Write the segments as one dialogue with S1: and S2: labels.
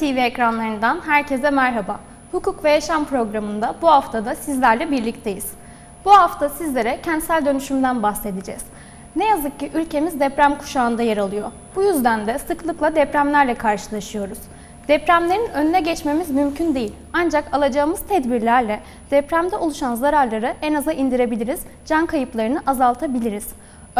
S1: TV ekranlarından herkese merhaba. Hukuk ve Yaşam programında bu hafta da sizlerle birlikteyiz. Bu hafta sizlere kentsel dönüşümden bahsedeceğiz. Ne yazık ki ülkemiz deprem kuşağında yer alıyor. Bu yüzden de sıklıkla depremlerle karşılaşıyoruz. Depremlerin önüne geçmemiz mümkün değil. Ancak alacağımız tedbirlerle depremde oluşan zararları en aza indirebiliriz, can kayıplarını azaltabiliriz.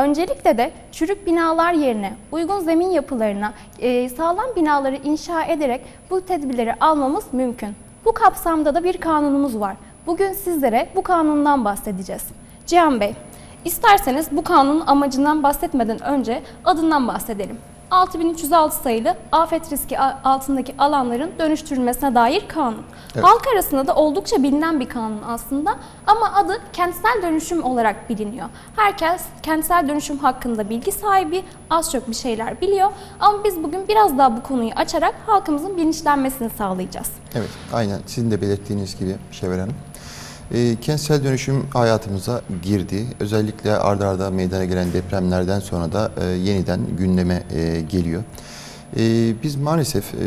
S1: Öncelikle de çürük binalar yerine uygun zemin yapılarına e, sağlam binaları inşa ederek bu tedbirleri almamız mümkün. Bu kapsamda da bir kanunumuz var. Bugün sizlere bu kanundan bahsedeceğiz. Cihan Bey, isterseniz bu kanunun amacından bahsetmeden önce adından bahsedelim. 6306 sayılı afet riski altındaki alanların dönüştürülmesine dair kanun.
S2: Evet.
S1: Halk arasında da oldukça bilinen bir kanun aslında ama adı kentsel dönüşüm olarak biliniyor. Herkes kentsel dönüşüm hakkında bilgi sahibi, az çok bir şeyler biliyor ama biz bugün biraz daha bu konuyu açarak halkımızın bilinçlenmesini sağlayacağız.
S2: Evet, aynen sizin de belirttiğiniz gibi Şevval Hanım. E, kentsel dönüşüm hayatımıza girdi. Özellikle ardarda arda meydana gelen depremlerden sonra da e, yeniden gündeme e, geliyor. E, biz maalesef e,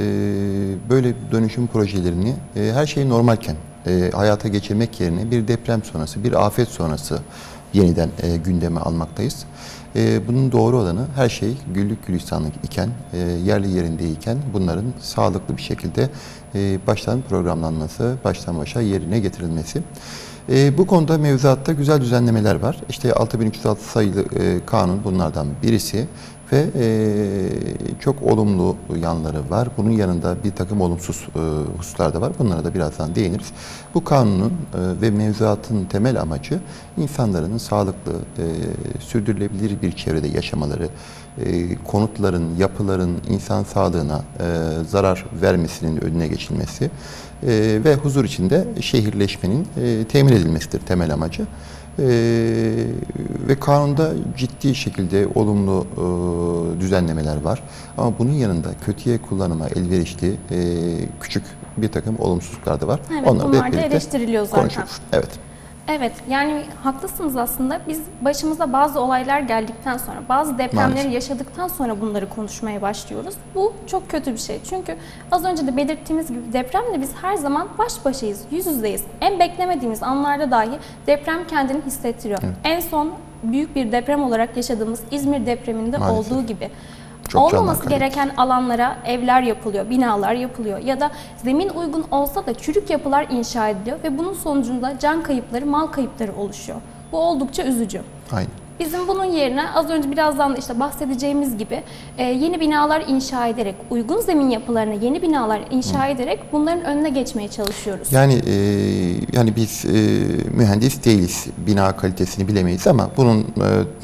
S2: böyle dönüşüm projelerini e, her şey normalken e, hayata geçirmek yerine bir deprem sonrası, bir afet sonrası yeniden e, gündeme almaktayız. E, bunun doğru olanı her şey güllük gülistanlık iken, e, yerli yerindeyken bunların sağlıklı bir şekilde e, baştan programlanması, baştan başa yerine getirilmesi. E, bu konuda mevzuatta güzel düzenlemeler var. İşte 6306 sayılı e, kanun bunlardan birisi ve e, çok olumlu yanları var. Bunun yanında bir takım olumsuz e, hususlar da var. Bunlara da birazdan değiniriz. Bu kanunun e, ve mevzuatın temel amacı insanların sağlıklı, e, sürdürülebilir bir çevrede yaşamaları, e, konutların, yapıların insan sağlığına e, zarar vermesinin önüne geçilmesi e, ve huzur içinde şehirleşmenin e, temin edilmesidir temel amacı. Ve kanunda ciddi şekilde olumlu e, düzenlemeler var. Ama bunun yanında kötüye kullanıma elverişli e, küçük bir takım olumsuzluklar da var.
S1: Evet,
S2: Onları
S1: bunlar da
S2: birlikte
S1: eleştiriliyor zaten.
S2: konuşuruz. Evet.
S1: Evet yani haklısınız aslında. Biz başımıza bazı olaylar geldikten sonra, bazı depremleri
S2: Maalesef.
S1: yaşadıktan sonra bunları konuşmaya başlıyoruz. Bu çok kötü bir şey. Çünkü az önce de belirttiğimiz gibi depremle biz her zaman baş başayız, yüz yüzeyiz. En beklemediğimiz anlarda dahi deprem kendini hissettiriyor. En son büyük bir deprem olarak yaşadığımız İzmir depreminde
S2: Maalesef.
S1: olduğu gibi.
S2: Çok
S1: Olmaması gereken alanlara evler yapılıyor, binalar yapılıyor ya da zemin uygun olsa da çürük yapılar inşa ediliyor ve bunun sonucunda can kayıpları, mal kayıpları oluşuyor. Bu oldukça üzücü.
S2: Aynen.
S1: Bizim bunun yerine az önce birazdan da işte bahsedeceğimiz gibi e, yeni binalar inşa ederek, uygun zemin yapılarına yeni binalar inşa ederek bunların önüne geçmeye çalışıyoruz.
S2: Yani e, yani biz e, mühendis değiliz. Bina kalitesini bilemeyiz ama bunun e,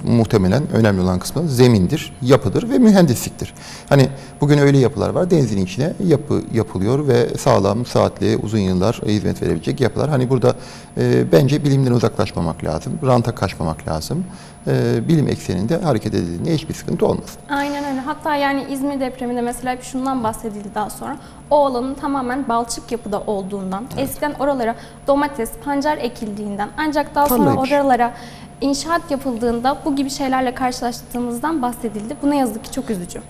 S2: muhtemelen önemli olan kısmı zemindir, yapıdır ve mühendisliktir. Hani bugün öyle yapılar var. Denizin içine yapı yapılıyor ve sağlam, saatli, uzun yıllar hizmet verebilecek yapılar. Hani burada e, bence bilimden uzaklaşmamak lazım. Ranta kaçmamak lazım. E, bilim ekseninde hareket edildiğinde hiçbir sıkıntı olmaz.
S1: Aynen öyle. Hatta yani İzmir depreminde mesela hep şundan bahsedildi daha sonra. O alanın tamamen balçık yapıda olduğundan, eskiden oralara domates, pancar ekildiğinden ancak daha sonra
S2: Tarlaymış.
S1: oralara inşaat yapıldığında bu gibi şeylerle karşılaştığımızdan bahsedildi. Bu ne yazık ki çok üzücü.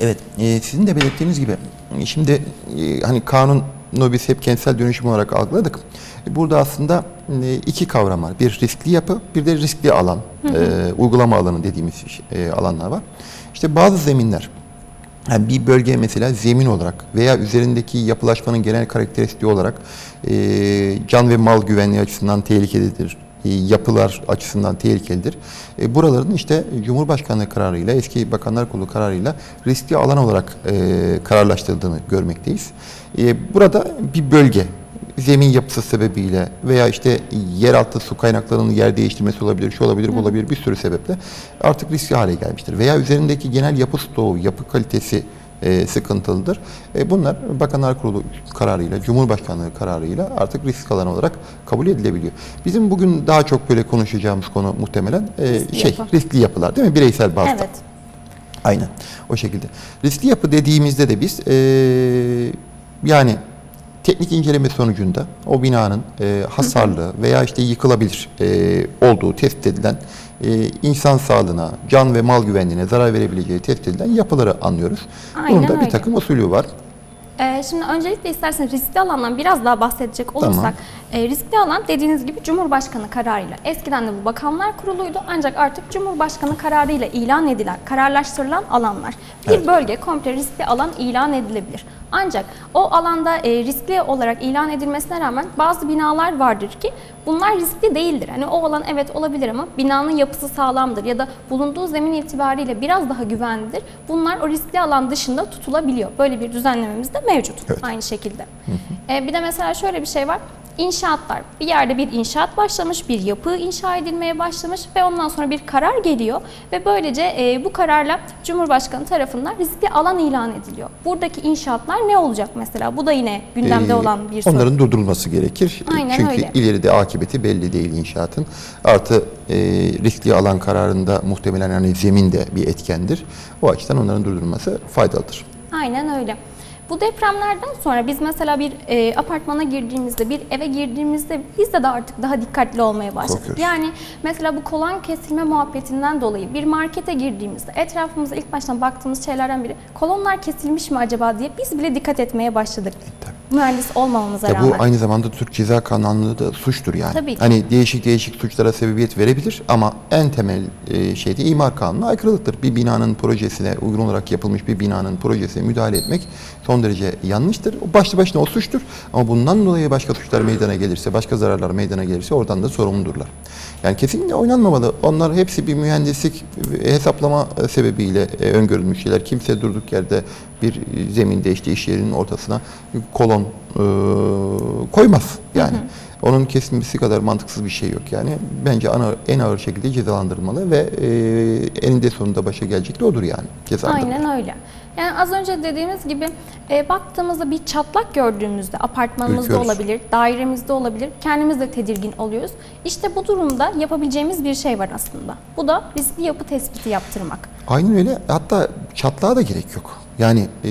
S2: Evet, e, sizin de belirttiğiniz gibi e, şimdi e, hani kanunu biz hep kentsel dönüşüm olarak algıladık. E, Burada aslında e, iki kavram var. Bir riskli yapı, bir de riskli alan, e, uygulama alanı dediğimiz e, alanlar var. İşte bazı zeminler, yani bir bölge mesela zemin olarak veya üzerindeki yapılaşmanın genel karakteristiği olarak e, can ve mal güvenliği açısından tehlikededir. E, yapılar açısından tehlikelidir. E, buraların işte Cumhurbaşkanlığı kararıyla, eski Bakanlar Kurulu kararıyla riskli alan olarak e, kararlaştırıldığını görmekteyiz. E, burada bir bölge, zemin yapısı sebebiyle veya işte yeraltı su kaynaklarının yer değiştirmesi olabilir, şu olabilir, bu olabilir bir sürü sebeple artık riskli hale gelmiştir. Veya üzerindeki genel yapı stoğu, yapı kalitesi e, sıkıntılıdır. E, bunlar Bakanlar Kurulu kararıyla, Cumhurbaşkanlığı kararıyla artık risk alanı olarak kabul edilebiliyor. Bizim bugün daha çok böyle konuşacağımız konu muhtemelen e,
S1: Riskli
S2: şey
S1: yapı.
S2: riskli yapılar değil mi? Bireysel bazda.
S1: Evet.
S2: Aynen o şekilde. Riskli yapı dediğimizde de biz eee, yani teknik inceleme sonucunda o binanın eee, hasarlı veya işte yıkılabilir eee, olduğu tespit edilen eee, insan sağlığına, can ve mal güvenliğine zarar verebileceği tespit edilen yapıları anlıyoruz. Bunun
S1: Aynen
S2: da bir
S1: öyle.
S2: takım usulü var.
S1: Ee, Ee, şimdi öncelikle isterseniz riskli alandan biraz daha bahsedecek olursak, e, riskli alan dediğiniz gibi Cumhurbaşkanı kararıyla, eskiden de bu Bakanlar Kurulu'ydu ancak artık Cumhurbaşkanı kararıyla ilan edilen, kararlaştırılan alanlar. Bir
S2: Evet.
S1: bölge komple riskli alan ilan edilebilir. Ancak o alanda e, riskli olarak ilan edilmesine rağmen bazı binalar vardır ki bunlar riskli değildir. Hani o alan evet olabilir ama binanın yapısı sağlamdır ya da bulunduğu zemin itibariyle biraz daha güvenlidir. Bunlar o riskli alan dışında tutulabiliyor. Böyle bir düzenlememiz de mevcut
S2: Evet.
S1: aynı şekilde. E, bir de mesela şöyle bir şey var. İnşaatlar. Bir yerde bir inşaat başlamış, bir yapı inşa edilmeye başlamış ve ondan sonra bir karar geliyor ve böylece e, bu kararla Cumhurbaşkanı tarafından riskli alan ilan ediliyor. Buradaki inşaatlar ne olacak mesela? Bu da yine gündemde
S2: Ee,
S1: olan bir sorun.
S2: Onların durdurulması gerekir.
S1: Aynen
S2: Çünkü
S1: öyle.
S2: ileride akıbeti belli değil inşaatın. Artı e, riskli alan kararında muhtemelen hani zemin de bir etkendir. O açıdan onların durdurulması faydalıdır.
S1: Aynen öyle. Bu depremlerden sonra biz mesela bir e, apartmana girdiğimizde, bir eve girdiğimizde biz de, de artık daha dikkatli olmaya başladık.
S2: Korkuyoruz.
S1: Yani mesela bu kolon kesilme muhabbetinden dolayı bir markete girdiğimizde etrafımıza ilk baştan baktığımız şeylerden biri kolonlar kesilmiş mi acaba diye biz bile dikkat etmeye başladık.
S2: tabii.
S1: Mühendis olmamamıza
S2: Ya
S1: rağmen.
S2: bu aynı zamanda Türk Ceza Kanunu'nda da suçtur yani.
S1: Tabii ki.
S2: Hani değişik değişik suçlara sebebiyet verebilir ama en temel e, şey de imar kanunu aykırılıktır. Bir binanın projesine uygun olarak yapılmış bir binanın projesine müdahale etmek son derece yanlıştır. O başlı başına o suçtur ama bundan dolayı başka suçlar meydana gelirse, başka zararlar meydana gelirse oradan da sorumludurlar. Yani kesinlikle oynanmamalı. Onlar hepsi bir mühendislik hesaplama e, sebebiyle e, öngörülmüş şeyler. Kimse durduk yerde bir e, zeminde işte iş yerinin ortasına kolon e, koymaz yani. Onun kesilmesi kadar mantıksız bir şey yok yani. Bence ana, en ağır şekilde cezalandırılmalı ve e, eninde sonunda başa gelecek de odur yani cezalandırılmalı.
S1: Aynen öyle. Yani az önce dediğimiz gibi e, baktığımızda bir çatlak gördüğümüzde apartmanımızda
S2: Ürküyoruz.
S1: olabilir, dairemizde olabilir. Kendimiz de tedirgin oluyoruz. İşte bu durumda yapabileceğimiz bir şey var aslında. Bu da riskli yapı tespiti yaptırmak.
S2: Aynen öyle. Hatta çatlağa da gerek yok. Yani e,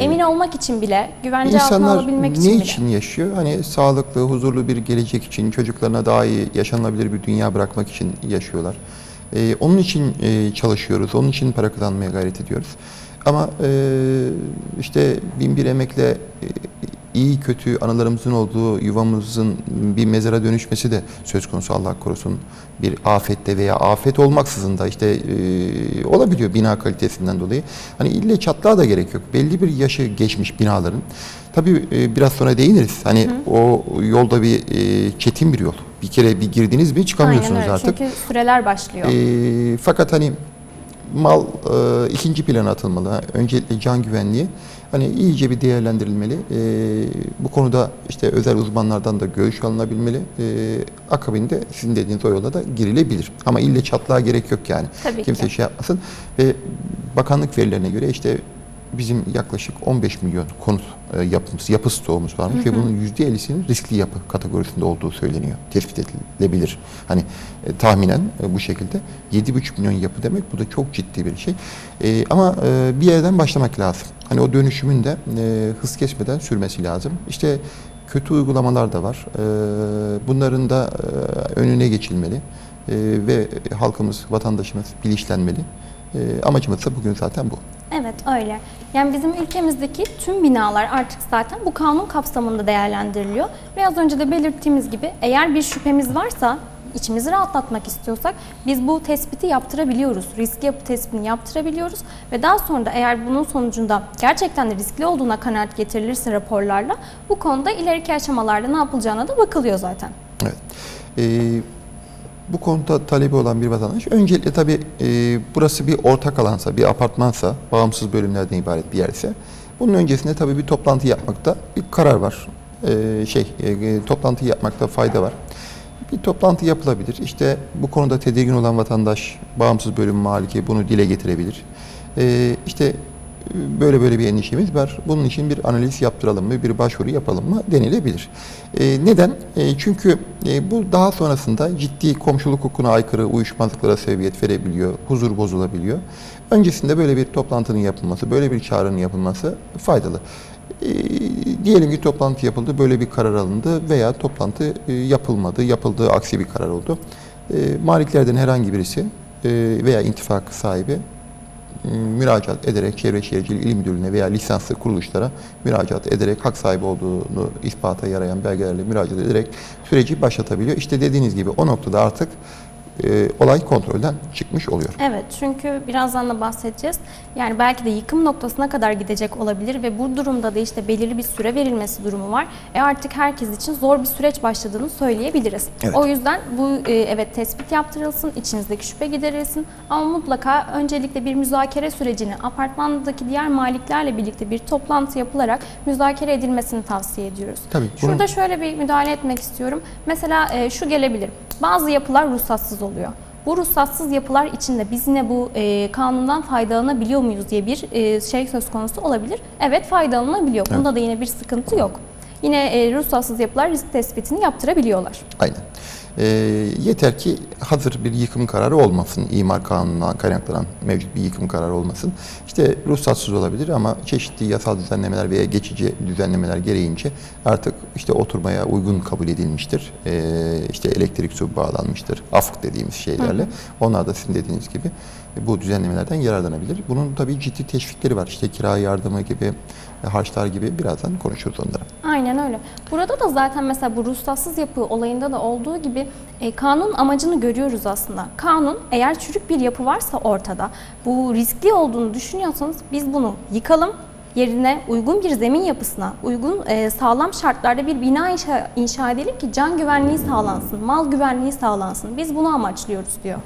S1: Emin olmak için bile, güvence altına alabilmek
S2: ne
S1: için bile.
S2: için yaşıyor? Hani sağlıklı, huzurlu bir gelecek için, çocuklarına daha iyi yaşanabilir bir dünya bırakmak için yaşıyorlar. Ee, onun için e, çalışıyoruz, onun için para kazanmaya gayret ediyoruz. Ama e, işte bin bir emekle e, iyi kötü anılarımızın olduğu yuvamızın bir mezara dönüşmesi de söz konusu Allah korusun. Bir afette veya afet olmaksızın da işte e, olabiliyor bina kalitesinden dolayı. Hani ille çatlağa da gerek yok. Belli bir yaşı geçmiş binaların. Tabii e, biraz sonra değiniriz. Hani o yolda bir e, çetin bir yol. Bir kere bir girdiniz mi çıkamıyorsunuz
S1: Aynen öyle.
S2: artık.
S1: Çünkü süreler başlıyor.
S2: E, fakat hani mal e, ikinci plana atılmalı. Öncelikle can güvenliği hani iyice bir değerlendirilmeli. E, bu konuda işte özel uzmanlardan da görüş alınabilmeli. E, akabinde sizin dediğiniz o yola da girilebilir. Ama ille çatlağa gerek yok yani.
S1: Tabii
S2: Kimse
S1: ki.
S2: şey yapmasın. Ve bakanlık verilerine göre işte bizim yaklaşık 15 milyon konut e, yapımız, yapı stoğumuz varmış ve bunun %50'sinin riskli yapı kategorisinde olduğu söyleniyor. Tespit edilebilir. Hani e, tahminen e, bu şekilde 7,5 milyon yapı demek bu da çok ciddi bir şey. E, ama e, bir yerden başlamak lazım. Hani o dönüşümün de e, hız kesmeden sürmesi lazım. İşte kötü uygulamalar da var. E, bunların da e, önüne geçilmeli. E, ve halkımız, vatandaşımız bilinçlenmeli. E, amacımız da bugün zaten bu.
S1: Evet öyle. Yani bizim ülkemizdeki tüm binalar artık zaten bu kanun kapsamında değerlendiriliyor. Ve az önce de belirttiğimiz gibi eğer bir şüphemiz varsa içimizi rahatlatmak istiyorsak biz bu tespiti yaptırabiliyoruz. Riskli yapı tespitini yaptırabiliyoruz ve daha sonra da eğer bunun sonucunda gerçekten de riskli olduğuna kanaat getirilirse raporlarla bu konuda ileriki aşamalarda ne yapılacağına da bakılıyor zaten.
S2: Evet. Ee, bu konuda talebi olan bir vatandaş öncelikle tabii e, burası bir ortak alansa, bir apartmansa, bağımsız bölümlerden ibaret bir yerse bunun öncesinde tabii bir toplantı yapmakta bir karar var. Ee, şey, e, toplantı yapmakta fayda var. Bir toplantı yapılabilir. İşte bu konuda tedirgin olan vatandaş, bağımsız bölüm maliki bunu dile getirebilir. Ee, işte böyle böyle bir endişemiz var. Bunun için bir analiz yaptıralım mı, bir başvuru yapalım mı denilebilir. Ee, neden? Ee, çünkü e, bu daha sonrasında ciddi komşuluk hukukuna aykırı uyuşmazlıklara sebebiyet verebiliyor, huzur bozulabiliyor. Öncesinde böyle bir toplantının yapılması, böyle bir çağrının yapılması faydalı. Ee, diyelim ki toplantı yapıldı, böyle bir karar alındı veya toplantı e, yapılmadı, yapıldığı aksi bir karar oldu. Ee, maliklerden herhangi birisi e, veya intifak sahibi e, müracaat ederek Çevre Şehircilik İl Müdürlüğü'ne veya lisanslı kuruluşlara müracaat ederek hak sahibi olduğunu ispata yarayan belgelerle müracaat ederek süreci başlatabiliyor. İşte dediğiniz gibi o noktada artık e, olay kontrolden çıkmış oluyor.
S1: Evet çünkü birazdan da bahsedeceğiz. Yani belki de yıkım noktasına kadar gidecek olabilir ve bu durumda da işte belirli bir süre verilmesi durumu var. E artık herkes için zor bir süreç başladığını söyleyebiliriz.
S2: Evet.
S1: O yüzden bu e, evet tespit yaptırılsın, içinizdeki şüphe giderilsin ama mutlaka öncelikle bir müzakere sürecini apartmandaki diğer maliklerle birlikte bir toplantı yapılarak müzakere edilmesini tavsiye ediyoruz.
S2: Tabii, bunun-
S1: Şurada şöyle bir müdahale etmek istiyorum. Mesela e, şu gelebilir. Bazı yapılar ruhsatsız oluyor. Bu ruhsatsız yapılar içinde biz yine bu e, kanundan faydalanabiliyor muyuz diye bir e, şey söz konusu olabilir. Evet faydalanabiliyor. Bunda da yine bir sıkıntı yok. Yine e, ruhsatsız yapılar risk tespitini yaptırabiliyorlar.
S2: Aynen. E, yeter ki hazır bir yıkım kararı olmasın. İmar kanunundan kaynaklanan mevcut bir yıkım kararı olmasın. İşte ruhsatsız olabilir ama çeşitli yasal düzenlemeler veya geçici düzenlemeler gereğince artık işte oturmaya uygun kabul edilmiştir. E, işte elektrik su bağlanmıştır. AFK dediğimiz şeylerle. Onlar da sizin dediğiniz gibi bu düzenlemelerden yararlanabilir. Bunun tabii ciddi teşvikleri var. İşte kira yardımı gibi, harçlar gibi birazdan konuşuruz onları.
S1: Aynen öyle. Burada da zaten mesela bu ruhsatsız yapı olayında da olduğu gibi e, kanun amacını görüyoruz aslında. Kanun eğer çürük bir yapı varsa ortada bu riskli olduğunu düşünüyorsanız biz bunu yıkalım yerine uygun bir zemin yapısına, uygun e, sağlam şartlarda bir bina inşa, inşa edelim ki can güvenliği sağlansın, mal güvenliği sağlansın. Biz bunu amaçlıyoruz diyor.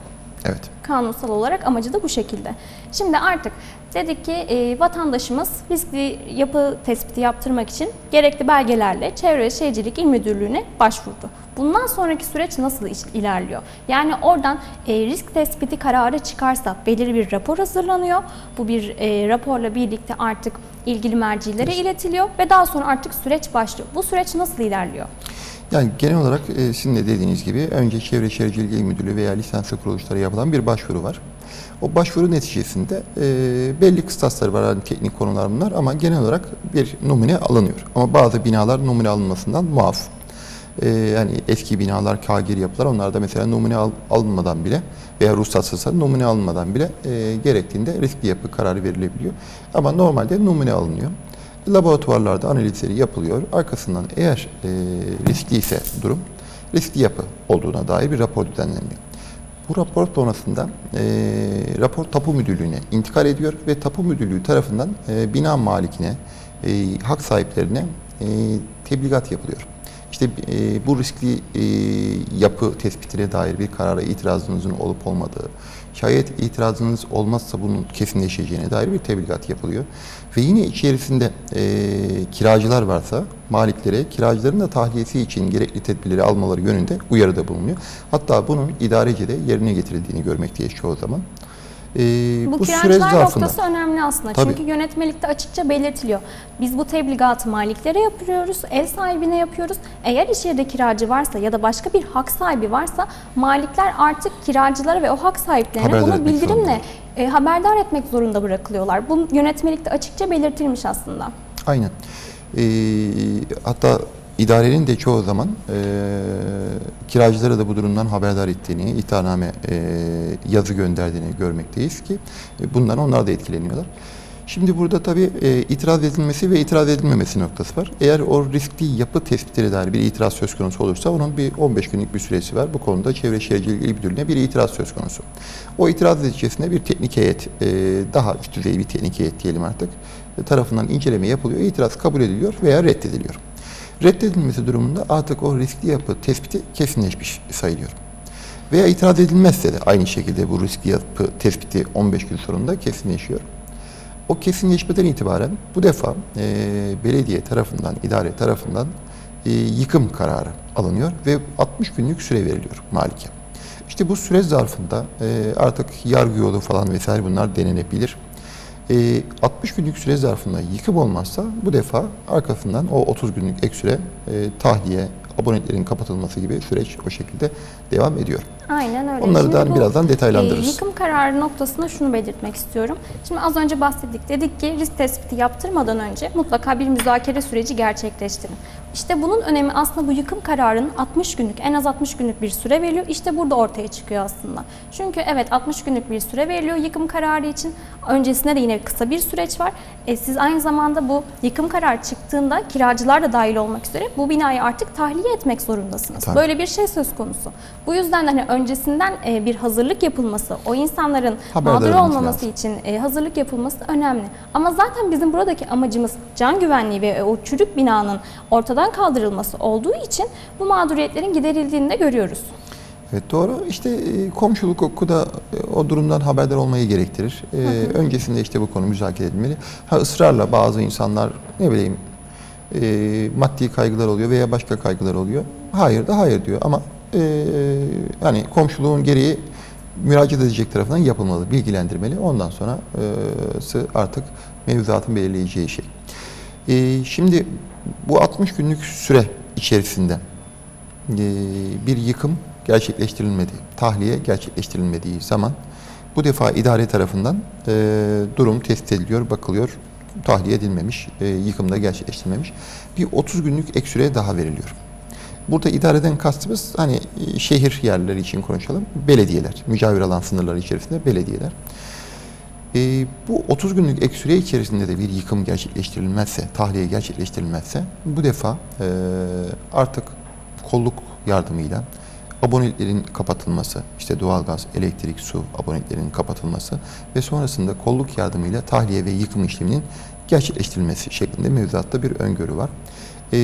S2: Evet.
S1: Kanunsal olarak amacı da bu şekilde. Şimdi artık dedik ki e, vatandaşımız riskli yapı tespiti yaptırmak için gerekli belgelerle Çevre Şehircilik İl Müdürlüğü'ne başvurdu. Bundan sonraki süreç nasıl ilerliyor? Yani oradan e, risk tespiti kararı çıkarsa belirli bir rapor hazırlanıyor. Bu bir e, raporla birlikte artık ilgili mercilere iletiliyor ve daha sonra artık süreç başlıyor. Bu süreç nasıl ilerliyor?
S2: Yani genel olarak e, sizin de dediğiniz gibi önce Çevre Şehircilik İl Müdürlüğü veya lisanslı kuruluşlara yapılan bir başvuru var. O başvuru neticesinde e, belli kıstasları var, yani teknik konular bunlar ama genel olarak bir numune alınıyor. Ama bazı binalar numune alınmasından muaf. E, yani eski binalar, kagir yapılar onlarda mesela numune al, alınmadan bile veya ruhsatsızsa numune alınmadan bile e, gerektiğinde riskli yapı kararı verilebiliyor. Ama normalde numune alınıyor. Laboratuvarlarda analizleri yapılıyor. Arkasından eğer e, riskli ise durum, riskli yapı olduğuna dair bir rapor düzenleniyor. Bu rapor sonrasında e, rapor tapu müdürlüğüne intikal ediyor ve tapu müdürlüğü tarafından e, bina malikine, e, hak sahiplerine e, tebligat yapılıyor. İşte e, bu riskli e, yapı tespitine dair bir karara itirazınızın olup olmadığı, şayet itirazınız olmazsa bunun kesinleşeceğine dair bir tebligat yapılıyor. Ve yine içerisinde e, kiracılar varsa maliklere kiracıların da tahliyesi için gerekli tedbirleri almaları yönünde uyarıda bulunuyor. Hatta bunun idarece de yerine getirildiğini görmekteyiz çoğu zaman. E,
S1: Bu,
S2: süreç
S1: kiracılar
S2: zarfında-
S1: noktası önemli aslında.
S2: Tabii.
S1: Çünkü yönetmelikte açıkça belirtiliyor. Biz bu tebligatı maliklere yapıyoruz, ev sahibine yapıyoruz. Eğer iş yerinde kiracı varsa ya da başka bir hak sahibi varsa malikler artık kiracılara ve o hak sahiplerine
S2: Haberdar
S1: bunu bildirimle e, haberdar etmek zorunda bırakılıyorlar. Bu yönetmelikte açıkça belirtilmiş aslında.
S2: Aynen. Ee, hatta idarenin de çoğu zaman e, kiracılara da bu durumdan haberdar ettiğini, ihtarname e, yazı gönderdiğini görmekteyiz ki e, bundan onlar da etkileniyorlar. Şimdi burada tabii e, itiraz edilmesi ve itiraz edilmemesi noktası var. Eğer o riskli yapı tespitine dair bir itiraz söz konusu olursa onun bir 15 günlük bir süresi var. Bu konuda Çevre Şehircilik İl Müdürlüğü'ne bir itiraz söz konusu. O itiraz neticesinde bir teknik heyet, e, daha üst düzey bir teknik heyet diyelim artık, e, tarafından inceleme yapılıyor. İtiraz kabul ediliyor veya reddediliyor. Reddedilmesi durumunda artık o riskli yapı tespiti kesinleşmiş sayılıyor. Veya itiraz edilmezse de aynı şekilde bu riskli yapı tespiti 15 gün sonunda kesinleşiyor. O kesinleşmeden itibaren bu defa e, belediye tarafından, idare tarafından e, yıkım kararı alınıyor ve 60 günlük süre veriliyor malike. İşte bu süre zarfında e, artık yargı yolu falan vesaire bunlar denenebilir. E, 60 günlük süre zarfında yıkım olmazsa bu defa arkasından o 30 günlük ek süre e, tahliye, abonetlerin kapatılması gibi süreç o şekilde devam ediyor.
S1: Aynen öyle.
S2: Onları da
S1: Şimdi bu,
S2: birazdan detaylandırırız.
S1: e, yıkım kararı noktasında şunu belirtmek istiyorum. Şimdi az önce bahsettik. Dedik ki risk tespiti yaptırmadan önce mutlaka bir müzakere süreci gerçekleştirin. İşte bunun önemi aslında bu yıkım kararının 60 günlük, en az 60 günlük bir süre veriliyor. İşte burada ortaya çıkıyor aslında. Çünkü evet 60 günlük bir süre veriliyor yıkım kararı için. Öncesinde de yine kısa bir süreç var. E, siz aynı zamanda bu yıkım kararı çıktığında kiracılar da dahil olmak üzere bu binayı artık tahliye etmek zorundasınız.
S2: Tabii.
S1: Böyle bir şey söz konusu. Bu yüzden de hani öncesinden e, bir hazırlık yapılması, o insanların
S2: Haberdar
S1: mağdur olmaması
S2: lazım.
S1: için e, hazırlık yapılması önemli. Ama zaten bizim buradaki amacımız can güvenliği ve o çürük binanın ortadan kaldırılması olduğu için bu mağduriyetlerin giderildiğini de görüyoruz.
S2: Evet doğru. İşte e, komşuluk hukuku da e, o durumdan haberdar olmayı gerektirir. E, öncesinde işte bu konu müzakere edilmeli. Ha ısrarla bazı insanlar ne bileyim e, maddi kaygılar oluyor veya başka kaygılar oluyor. Hayır da hayır diyor ama e, hani komşuluğun gereği müracaat edecek tarafından yapılmalı, bilgilendirmeli. Ondan sonrası artık mevzuatın belirleyeceği şey. E, şimdi bu 60 günlük süre içerisinde e, bir yıkım gerçekleştirilmediği, tahliye gerçekleştirilmediği zaman bu defa idare tarafından e, durum tespit ediliyor, bakılıyor, tahliye edilmemiş, e, yıkım da gerçekleştirilmemiş. Bir 30 günlük ek süre daha veriliyor. Burada idareden kastımız hani e, şehir yerleri için konuşalım, belediyeler, mücavir alan sınırları içerisinde belediyeler. E, bu 30 günlük ek süre içerisinde de bir yıkım gerçekleştirilmezse, tahliye gerçekleştirilmezse bu defa e, artık kolluk yardımıyla aboneliklerin kapatılması, işte doğalgaz, elektrik, su aboneliklerinin kapatılması ve sonrasında kolluk yardımıyla tahliye ve yıkım işleminin gerçekleştirilmesi şeklinde mevzuatta bir öngörü var. E,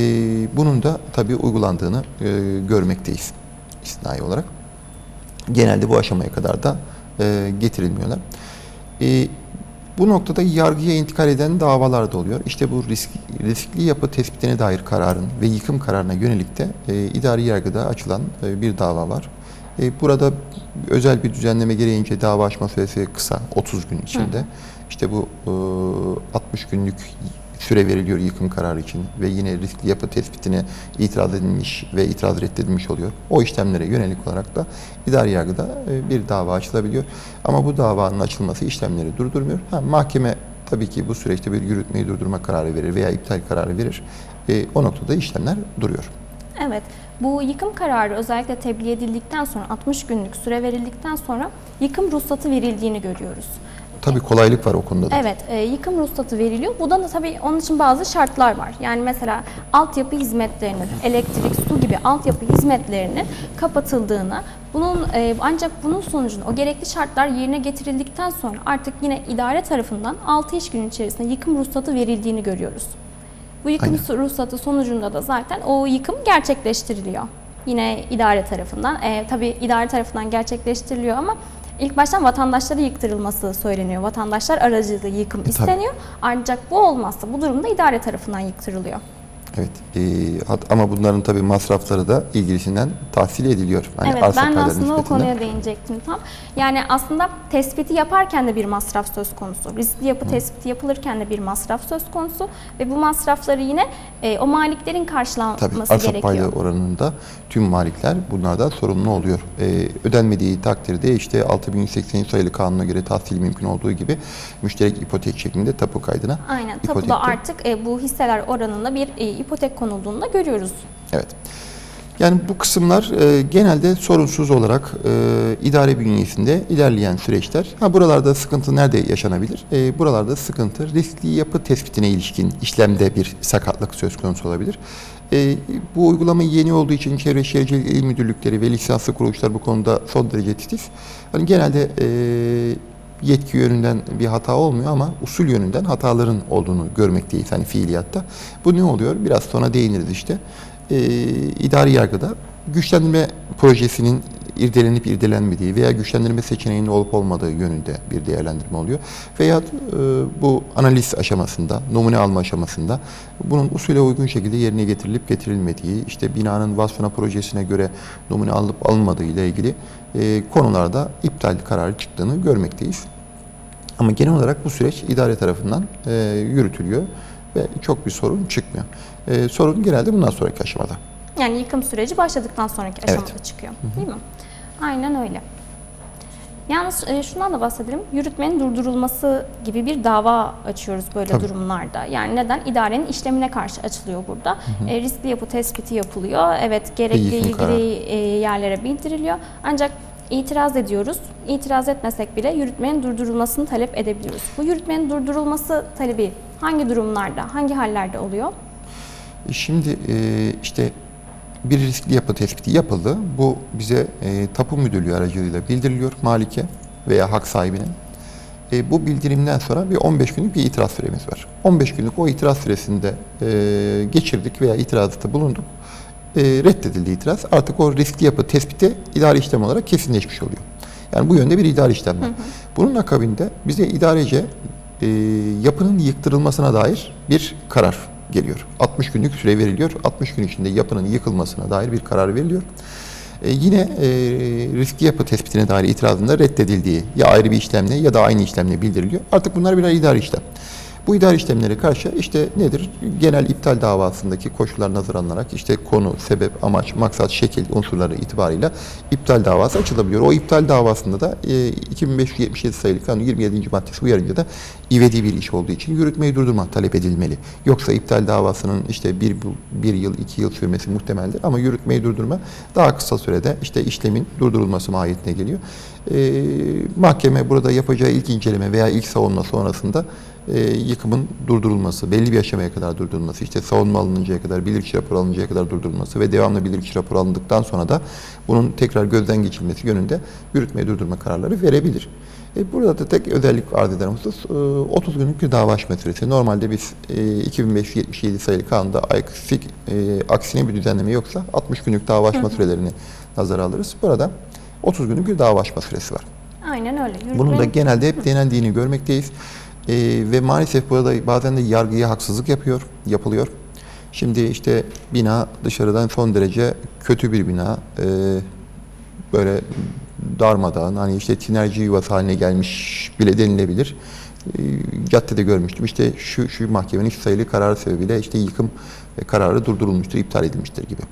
S2: bunun da tabii uygulandığını e, görmekteyiz istinai olarak. Genelde bu aşamaya kadar da e, getirilmiyorlar. E, bu noktada yargıya intikal eden davalar da oluyor. İşte bu risk, riskli yapı tespitine dair kararın ve yıkım kararına yönelik de e, idari yargıda açılan e, bir dava var. E, burada özel bir düzenleme gereğince dava açma süresi kısa, 30 gün içinde. İşte bu e, 60 günlük süre veriliyor yıkım kararı için ve yine riskli yapı tespitine itiraz edilmiş ve itiraz reddedilmiş oluyor. O işlemlere yönelik olarak da idari yargıda e, bir dava açılabiliyor. Ama bu davanın açılması işlemleri durdurmuyor. Ha, mahkeme tabii ki bu süreçte bir yürütmeyi durdurma kararı verir veya iptal kararı verir. E, o noktada işlemler duruyor.
S1: Evet, bu yıkım kararı özellikle tebliğ edildikten sonra 60 günlük süre verildikten sonra yıkım ruhsatı verildiğini görüyoruz.
S2: Tabii kolaylık var o konuda da.
S1: Evet, e, yıkım ruhsatı veriliyor. Bu da tabii onun için bazı şartlar var. Yani mesela altyapı hizmetlerinin, elektrik, su gibi altyapı hizmetlerinin kapatıldığını, bunun e, ancak bunun sonucunda o gerekli şartlar yerine getirildikten sonra artık yine idare tarafından 6 iş günü içerisinde yıkım ruhsatı verildiğini görüyoruz. Bu yıkım ruhsatı sonucunda da zaten o yıkım gerçekleştiriliyor. Yine idare tarafından. E, tabii idare tarafından gerçekleştiriliyor ama ilk baştan vatandaşlara yıktırılması söyleniyor. Vatandaşlar aracılığı yıkım isteniyor. Ancak bu olmazsa bu durumda idare tarafından yıktırılıyor.
S2: Evet. e, hat- ama bunların tabii masrafları da ilgilisinden tahsil ediliyor. Hani
S1: evet
S2: arsa
S1: ben aslında o
S2: nispetinde.
S1: konuya değinecektim tam. Yani aslında tespiti yaparken de bir masraf söz konusu. Riskli yapı tespiti yapılırken de bir masraf söz konusu ve bu masrafları yine e, o maliklerin karşılanması
S2: Tabii arsa
S1: gerekiyor.
S2: payları oranında tüm malikler bunlardan sorumlu oluyor. Ee, ödenmediği takdirde işte 6180 sayılı kanuna göre tahsil mümkün olduğu gibi müşterek ipotek şeklinde tapu kaydına
S1: Aynen. Tapuda artık e, bu hisseler oranında bir e, ipotek konulduğunu da görüyoruz.
S2: Evet. Yani bu kısımlar e, genelde sorunsuz olarak e, idare bünyesinde ilerleyen süreçler. Ha buralarda sıkıntı nerede yaşanabilir? E, buralarda sıkıntı riskli yapı tespitine ilişkin işlemde bir sakatlık söz konusu olabilir. E, bu uygulama yeni olduğu için Çevre Şehircilik İl Müdürlükleri ve lisanslı kuruluşlar bu konuda son derece titiz. Hani genelde e, yetki yönünden bir hata olmuyor ama usul yönünden hataların olduğunu görmekteyiz hani fiiliyatta. Bu ne oluyor? Biraz sonra değiniriz işte. Ee, idari yargıda güçlendirme projesinin irdelenip irdelenmediği veya güçlendirme seçeneğinin olup olmadığı yönünde bir değerlendirme oluyor. Veya e, bu analiz aşamasında, numune alma aşamasında bunun usule uygun şekilde yerine getirilip getirilmediği, işte binanın vasfına projesine göre numune alıp alınmadığı ile ilgili e, konularda iptal kararı çıktığını görmekteyiz. Ama genel olarak bu süreç idare tarafından e, yürütülüyor ve çok bir sorun çıkmıyor. E, sorun genelde bundan sonraki aşamada.
S1: Yani yıkım süreci başladıktan sonraki
S2: Evet.
S1: aşamada çıkıyor. Değil mi? Aynen öyle. Yalnız e, şundan da bahsedelim. Yürütmenin durdurulması gibi bir dava açıyoruz böyle
S2: Tabii.
S1: durumlarda. Yani neden? İdarenin işlemine karşı açılıyor burada. E, riskli yapı tespiti yapılıyor. Evet gerekli ilgili e, yerlere bildiriliyor. Ancak itiraz ediyoruz. İtiraz etmesek bile yürütmenin durdurulmasını talep edebiliyoruz. Bu yürütmenin durdurulması talebi hangi durumlarda, hangi hallerde oluyor?
S2: E, Şimdi e, işte bir riskli yapı tespiti yapıldı. Bu bize e, tapu müdürlüğü aracılığıyla bildiriliyor malike veya hak sahibine. E, bu bildirimden sonra bir 15 günlük bir itiraz süremiz var. 15 günlük o itiraz süresinde geçirdik veya itirazda bulunduk. E, reddedildi itiraz. Artık o riskli yapı tespiti idari işlem olarak kesinleşmiş oluyor. Yani bu yönde bir idari işlem var. Bunun akabinde bize idarece e, yapının yıktırılmasına dair bir karar geliyor. 60 günlük süre veriliyor. 60 gün içinde yapının yıkılmasına dair bir karar veriliyor. E, yine e, riskli yapı tespitine dair itirazında reddedildiği ya ayrı bir işlemle ya da aynı işlemle bildiriliyor. Artık bunlar birer idari işlem. Bu idari işlemlere karşı işte nedir? Genel iptal davasındaki koşullar nazar alınarak işte konu, sebep, amaç, maksat, şekil unsurları itibarıyla iptal davası açılabiliyor. O iptal davasında da e, 2577 sayılı kanun 27. maddesi uyarınca da ivedi bir iş olduğu için yürütmeyi durdurma talep edilmeli. Yoksa iptal davasının işte bir, bir yıl, iki yıl sürmesi muhtemeldir ama yürütmeyi durdurma daha kısa sürede işte işlemin durdurulması mahiyetine geliyor. E, mahkeme burada yapacağı ilk inceleme veya ilk savunma sonrasında e, yıkımın durdurulması, belli bir aşamaya kadar durdurulması, işte savunma alınıncaya kadar, bilirkişi raporu alınıncaya kadar durdurulması ve devamlı bilirkişi raporu alındıktan sonra da bunun tekrar gözden geçirilmesi yönünde yürütmeyi durdurma kararları verebilir. E, burada da tek özellik arz eden husus e, 30 günlük bir dava açma süresi. Normalde biz e, 2577 sayılı kanunda aksi, e, aksine bir düzenleme yoksa 60 günlük dava açma sürelerini nazara alırız. Burada 30 günlük bir dava açma süresi var.
S1: Aynen öyle.
S2: Bunun da genelde hep denendiğini görmekteyiz. Ee, ve maalesef burada bazen de yargıya haksızlık yapıyor, yapılıyor. Şimdi işte bina dışarıdan son derece kötü bir bina. Ee, böyle darmadağın, hani işte tinerci yuvası haline gelmiş bile denilebilir. Ee, caddede görmüştüm. İşte şu, şu mahkemenin sayılı kararı sebebiyle işte yıkım e, kararı durdurulmuştur, iptal edilmiştir gibi.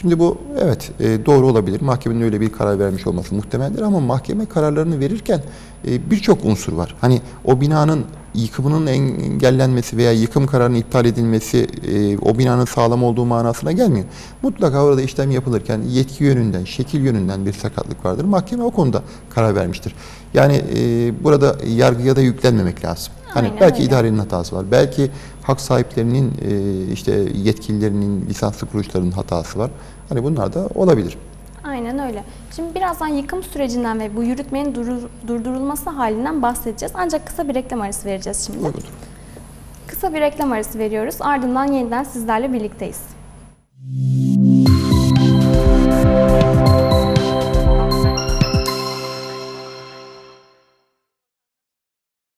S2: Şimdi bu evet e, doğru olabilir. Mahkemenin öyle bir karar vermiş olması muhtemeldir ama mahkeme kararlarını verirken e, birçok unsur var. Hani o binanın yıkımının engellenmesi veya yıkım kararının iptal edilmesi e, o binanın sağlam olduğu manasına gelmiyor. Mutlaka orada işlem yapılırken yetki yönünden, şekil yönünden bir sakatlık vardır. Mahkeme o konuda karar vermiştir. Yani e, burada yargıya da yüklenmemek lazım. Hani
S1: Aynen
S2: belki
S1: öyle.
S2: idarenin hatası var. Belki hak sahiplerinin e, işte yetkililerinin, lisanslı kuruluşların hatası var. Hani bunlar da olabilir.
S1: Aynen öyle. Şimdi birazdan yıkım sürecinden ve bu yürütmenin durur- durdurulması halinden bahsedeceğiz. Ancak kısa bir reklam arası vereceğiz şimdi.
S2: Uygundur.
S1: Kısa bir reklam arası veriyoruz. Ardından yeniden sizlerle birlikteyiz.